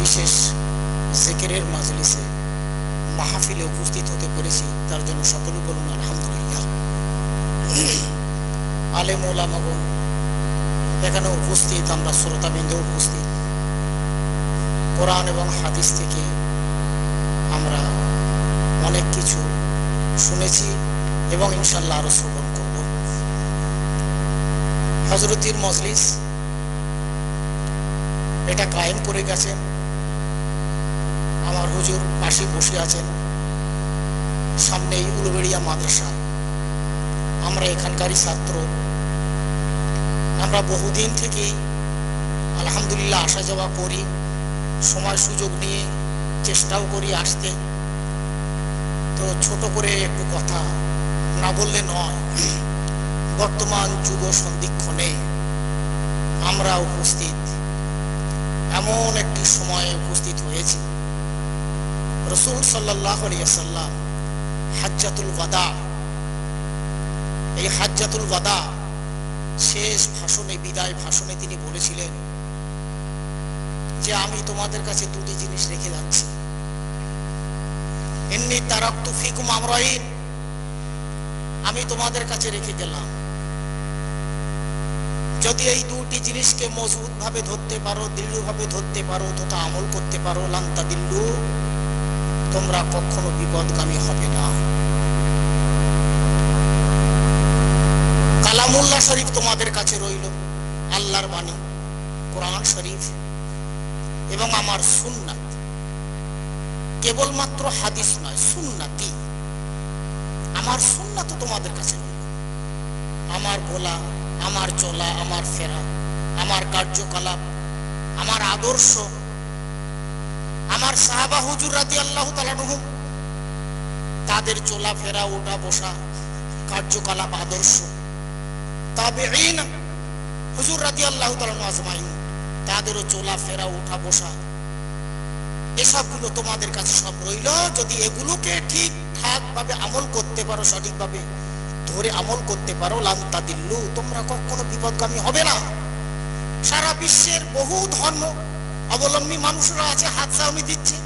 বিশেষ জেকেরের মাজলিসে মাহফিলে উপস্থিত হতে পেরেছি, তার জন্য সকলে বলুন আলহামদুলিল্লাহ। আলেম ওলামাগণ, এখানে উপস্থিত, আমরা শ্রোতাবৃন্দ উপস্থিত। কোরআন এবং হাদিস থেকে আমরা অনেক কিছু শুনেছি এবং ইনশাল্লাহ আরও শ্রবণ করব। হজরতির মজলিস, এটা কায়েম করে গেছেন। হুজুর পাশে বসে আছেন। সামনেই উলুবেড়িয়া মাদ্রাসা। আমরা এখানকারই ছাত্র। আমরা বহুদিন থেকেই আলহামদুলিল্লাহ আসা যাওয়া করি। সময় সুযোগ নিয়ে চেষ্টাও করি আসতে। তো ছোট করে একটু কথা না বললে নয়। বর্তমান যুগ সন্ধিক্ষণে আমরা উপস্থিত। এমন একটি সময়ে উপস্থিত হয়েছি। রসুল সাল্লাহ সাল্লাম ওয়াদা, এই হাজ্জাতুল ওয়াদা শেষ ভাষণে, বিদায় ভাষণে তিনি বলেছিলেন যে আমি তোমাদের কাছে দুটি জিনিস রেখে যাচ্ছি। এমনি তারাক্তু ফিকুম আমরাইন, আমি তোমাদের কাছে রেখে গেলাম। যদি এই দুটি জিনিসকে মজবুত ভাবে ধরতে পারো দৃঢ় ভাবে ধরতে পারো, তথা আমল করতে পারো, লান্তা দিল্লু তোমরা কখনো বিপদগামী হবে না। কালামুল্লাহ শরীফ তোমাদের কাছে রইল, আল্লাহর বাণী, কোরআন শরীফ এবং আমার সুন্নাত। কেবলমাত্র হাদিস নয় সুন্নাতি আমার সুন্নাত তোমাদের কাছে রইল। আমার বলা, আমার চলা, আমার ফেরা, আমার কার্যকলাপ, আমার আদর্শ আমার সাহাবা হুজুর রাজি আল্লাহ তালানুহুম তাদের চলা ফেরা ওটা বসা কার্যকলাপ, আদর্শ। তবে হুজুর রাজি আল্লাহ তালানু আজমাইন, তাদেরও চলা ফেরা ওঠা বসা এসবগুলো তোমাদের কাছে সব রইল। যদি এগুলোকে ঠিকঠাক ভাবে আমল করতে পারো, সঠিকভাবে ধরে আমল করতে পারো লান্তা দিল্লু তোমরা কখনো বিপদগামী হবে না। সারা বিশ্বের বহু ধর্ম অবলম্বী মানুষরা আছে, হাত সাউনি দিচ্ছে।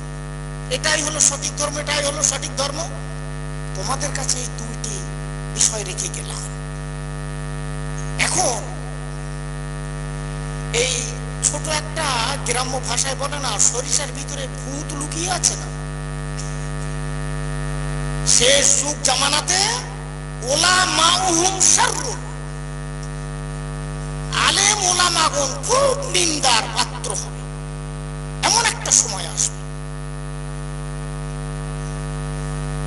এটাই হলো সঠিক ধর্ম, এটাই হলো সঠিক ধর্ম। তোমাদের কাছে এই দুইটি বিষয় রেখে গেলাম। এখন, এই ছোট একটা গ্রাম্য ভাষায় বলে না, সরিষার ভিতরে ভূত লুকিয়ে আছে না? শেষ যুগ জামানাতে, ওলা মাউহুম শাররুন। আলেম ওলামাগণ খুব নিন্দার পাত্র হবে একটা সময় আসবে।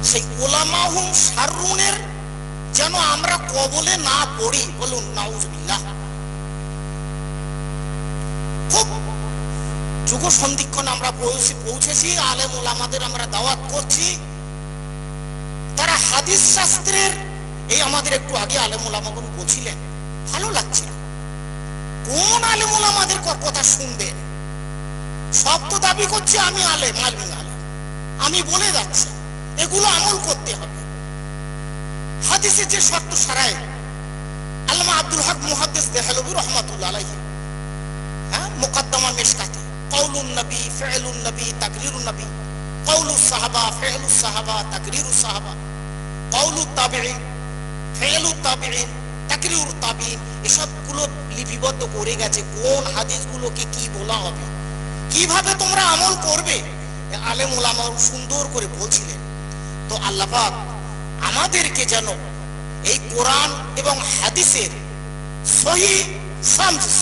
সেই ওলামাহুম শাররুনের যেন আমরা কবলে না পড়ি বলুন, নাউজুবিল্লাহ। যুগ সন্ধিক্ষণ আমরা পৌঁছে, পৌঁছেছি, আলেম ওলামাদের আমরা দাওয়াত করছি। তারা হাদিস শাস্ত্রের, এই আমাদের একটু আগে আলেম ওলামাগণ বলছিলেন, ভালো লাগছে কোন আলেম ওলামাদের কথা শুনবেন? সব তো দাবি করছে আমি আলমিন আলেম আমি বলে যাচ্ছি, এগুলো আমল করতে হবে। হাদিসে যে শর্ত সারায়, আল্লামা আব্দুল হক মুহাদ্দিস দেহলবি রহমাতুল্লাহ আলাইহি। হ্যাঁ মুকদ্দমা কওলুন নবী, ফি'লুন নবী, তাকরিরুন নবী। কওলুস সাহাবা ফি'লুস সাহাবা তাকরিরুস সাহাবা। তাকরিরুত তাবিঈন। এসবগুলো লিপিবদ্ধ করে গেছে। কোন হাদিসগুলোকে কি বলা হবে? কীভাবে তোমরা আমল করবে? আলেম ওলামা সুন্দর করে বলছিলেন। তো আল্লাপাক আমাদেরকে যেন এই কোরআন এবং হাদিসের সহি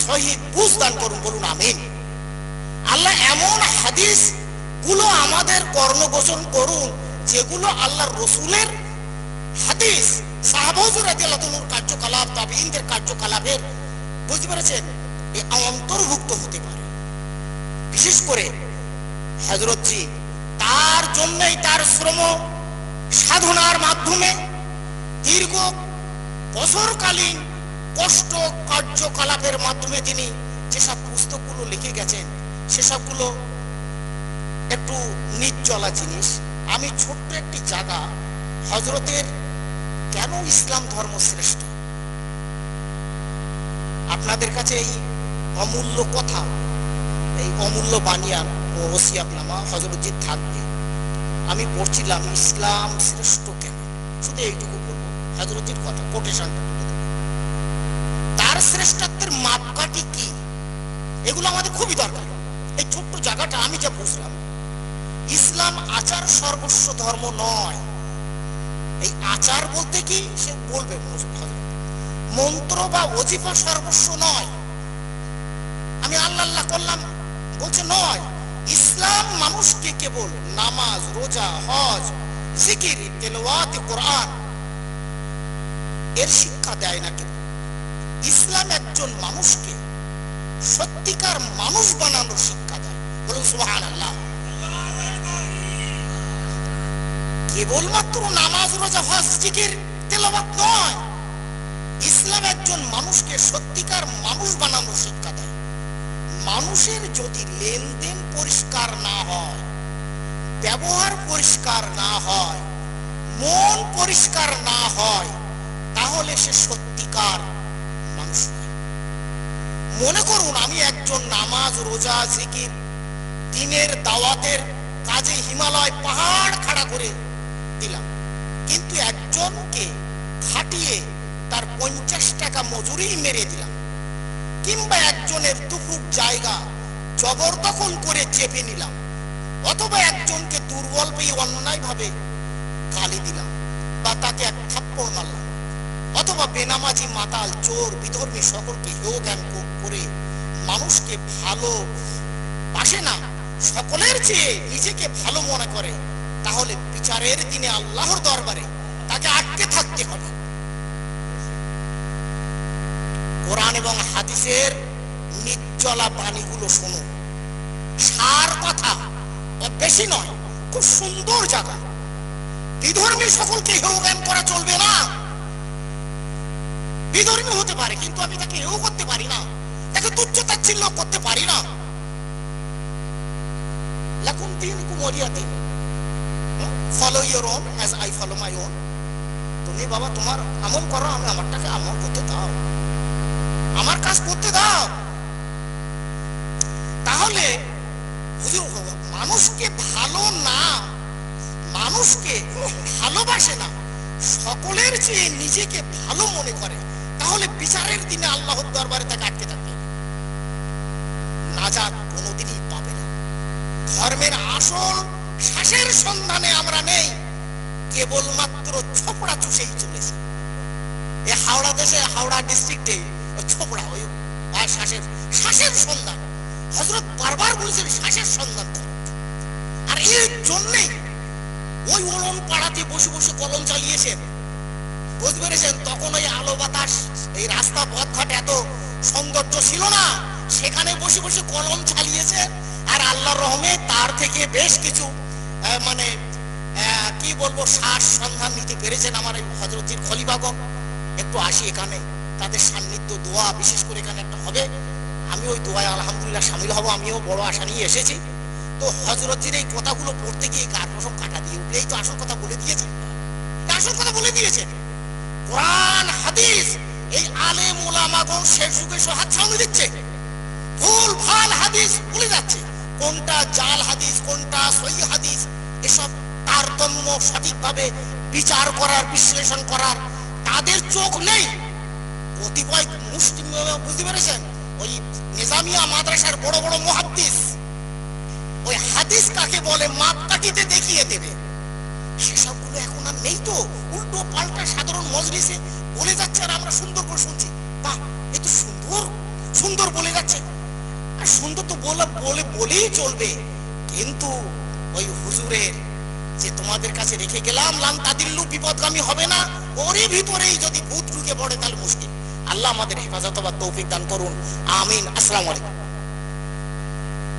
সহি বুঝ দান করুন, বলুন আমিন। আল্লাহ এমন হাদিসগুলো আমাদের কর্ণগোচন করুন, যেগুলো আল্লাহর রসুলের হাদিস সাহাবাহুজুর রাদিয়াল্লাহুর কার্যকলাপ, তাবিঈনদের কার্যকলাপের, বুঝতে পেরেছেন? অন্তর্ভুক্ত হতে পারে। বিশেষ করে হজরতজি তার জন্যই তার শ্রম সাধনার মাধ্যমে দীর্ঘ বছরকালীন কষ্ট কার্যকলাপের মাধ্যমে তিনি যেসব পুস্তকগুলো লিখে গেছেন, সেসবগুলো একটু নিচলা জিনিস। আমি ছোট্ট একটি জায়গা হজরতের কেন ইসলাম ধর্ম শ্রেষ্ঠ? আপনাদের কাছে এই অমূল্য কথা এই অমূল্য বানিয়ান ও ওসিয়াতনামা হজরতজিৎ থাকবে। আমি পড়ছিলাম ইসলাম শ্রেষ্ঠ কেন? শুধু এইটুকু বলব। হজরতির কথা কোটেশনটা তুলে দেবো। তার শ্রেষ্ঠত্বের মাপকাঠি কি? এগুলো আমাদের খুবই দরকার। এই ছোট্ট জায়গাটা আমি যা বুঝলাম, ইসলাম আচার সর্বস্ব ধর্ম নয়। এই আচার বলতে কি? সে বলবে। মন্ত্র বা অজিফা সর্বস্ব নয়। আমি আল্লাহ আল্লাহ করলাম বলছে, নয়, ইসলাম মানুষকে কেবল নামাজ, রোজা, হজ, জিকির, তেলাওয়াত, কোরআন এর শিক্ষা দেয় না কেবল ইসলাম একজন মানুষকে সত্যিকার মানুষ বানানোর শিক্ষা দেয়। বলুন, সুবহানাল্লাহ। কেবলমাত্র নামাজ, রোজা, হজ, জিকির, তেলাওয়াত নয়। ইসলাম একজন মানুষকে সত্যিকার মানুষ বানানোর শিক্ষা মানুষের যদি লেনদেন পরিষ্কার না হয়, ব্যবহার পরিষ্কার না হয়, মন পরিষ্কার না হয়, তাহলে সে সত্যিকার মানুষ মনে করুন, আমি একজন নামাজ, রোজা, জিকির, দিনের দাওয়াতের কাজে হিমালয় পাহাড় খাড়া করে দিলাম। কিন্তু একজনকে খাটিয়ে তার পঞ্চাশ টাকা মজুরি মেরে দিলাম। কিংবা একজনের দুপুর জায়গা জবরদখল করে চেপে নিলাম, অথবা একজনকে দুর্বল পেয়ে অন্যায় ভাবে গালি দিলাম বা তাকে এক থাপ্পড় মারলাম, অথবা বেনামাজি মাতাল চোর বিধর্মী সকলকে হেয় জ্ঞান করে মানুষকে ভালো বাসে না, সকলের চেয়ে নিজেকে ভালো মনে করে, তাহলে বিচারের দিনে আল্লাহর দরবারে তাকে আটকে থাকতে হবে। কোরআন এবং হাদিসের নির্জলা বাণীগুলো শুনুন সার কথা বেশি নয়, খুব সুন্দর জায়গা। বিধর্মী সকলকে হেউ জ্ঞান করা চলবে না। বিধর্মী হতে পারে, কিন্তু আমি তাকে হেউ করতে পারি না। তাকে তুচ্ছ তাচ্ছিল্য করতে পারি না। লাকুম দিন কুমরিয়াতে follow your own as I follow my own তুমি বাবা, তোমার আমল করো, আমি আমারটাকে আমল করতে দাও। আমার কাজ করতে দাও। তাহলে মানুষকে ভালো না, মানুষকে ভালোবাসে না, সকলের চেয়ে নিজেকে ভালো মনে করে। তাহলে বিচারের দিনে আল্লাহর দরবারে তাকে আটকে থাকবে নাজাত কোনোদিনই পাবে না। ধর্মের আসল শ্বাসের সন্ধানে আমরা নেই। কেবলমাত্র ছোপড়া চুষেই চলেছে। এ হাওড়া দেশে, হাওড়া ডিস্ট্রিক্টে ছোপড়া ওই আর শ্বাসের শ্বাসের সন্ধান। হজরত বারবার বলেছেন শ্বাসের সন্ধান আর এর জন্যেই ওই ওলন পাড়াতে বসে বসে কলম চালিয়েছেন। বুঝতে পেরেছেন? তখন ওই আলো বাতাস, এই রাস্তা পথঘাট এত সৌন্দর্য ছিল না। সেখানে বসে বসে কলম চালিয়েছে আর আল্লাহর রহমে তার থেকে বেশ কিছু মানে কি বলব, শ্বাস সন্ধান নিতে পেরেছেন আমার এই হজরতির খলিবাগম একটু আসি এখানে। তাদের সান্নিধ্য, দোয়া, বিশেষ করে এখানে একটা হবে। আমি ওই দোয়ায় আলহামদুলিল্লাহ সামিল হব, আমিও বড় আশা নিয়ে এসেছি। তো হজরতজির এই কথাগুলো পড়তে গিয়ে গার প্রসঙ্গ কাটা দিয়ে উঠলেই তো আসল কথা বলে দিয়েছেন আসল কথা বলে দিয়েছেন কোরআন, হাদিস, এই আলেম ওলামাগণ শেষ যুগে হাত সামনে দিচ্ছে। ভুল, ভালো হাদিস ভুলে যাচ্ছে। কোনটা জাল হাদিস, কোনটা সহি হাদিস, এসব তারতম্য সঠিকভাবে বিচার করার, বিশ্লেষণ করার তাদের চোখ নেই। কতিপয় মুসলিম বুঝতে পেরেছেন? ওই নিজামিয়া মাদ্রাসার বড় বড় মুহাদ্দিস। ওই হাদিস কাকে বলে মাপকাঠিতে দেখিয়ে দেবে। সেসবগুলো এখন আর নেই তো। উল্টো পাল্টা সাধারণ মজলিসে বলে যাচ্ছে আর আমরা সুন্দর করে শুনছি। বাহ, এ সুন্দর। সুন্দর বলে যাচ্ছে। আর সুন্দর তো বলে বলে, বলেই চলবে। কিন্তু ওই হুজুরের যে তোমাদের কাছে রেখে গেলাম লাম তাদিল্লু বিপদগামী হবে না, ওরই ভিতরেই যদি ভূত ঢুকে পড়ে, তাহলে মুশকিল। আল্লাহ আমাদের হেফাজত বা তৌফিক দান করুন। আমিন। আসসালামু আলাইকুম।